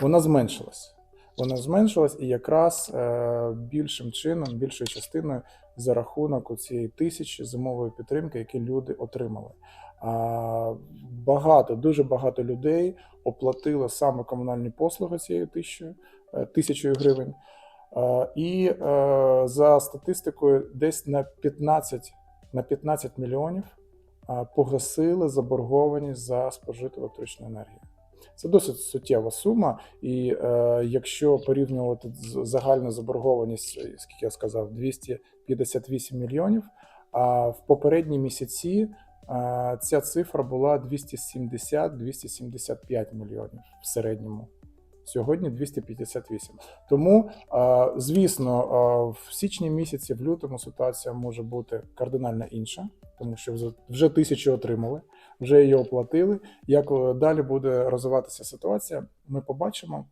вона зменшилась. Вона зменшилась і якраз е, більшим чином, більшою частиною за рахунок у цієї тисячі зимової підтримки, які люди отримали. Багато, дуже багато людей оплатило саме комунальні послуги цією тисячою, е, тисячою гривень. І е, за статистикою, десь на 15, на 15 мільйонів погасили заборгованість за спожиту електричну енергію. Це досить суттєва сума, і е, якщо порівнювати загальну заборгованість, е, скільки я сказав, 258 мільйонів, а в попередні місяці е, ця цифра була 270-275 мільйонів в середньому сьогодні 258. Тому, звісно, в січні місяці, в лютому ситуація може бути кардинально інша, тому що вже тисячі отримали, вже її оплатили. Як е, далі буде розвиватися ситуація, ми побачимо.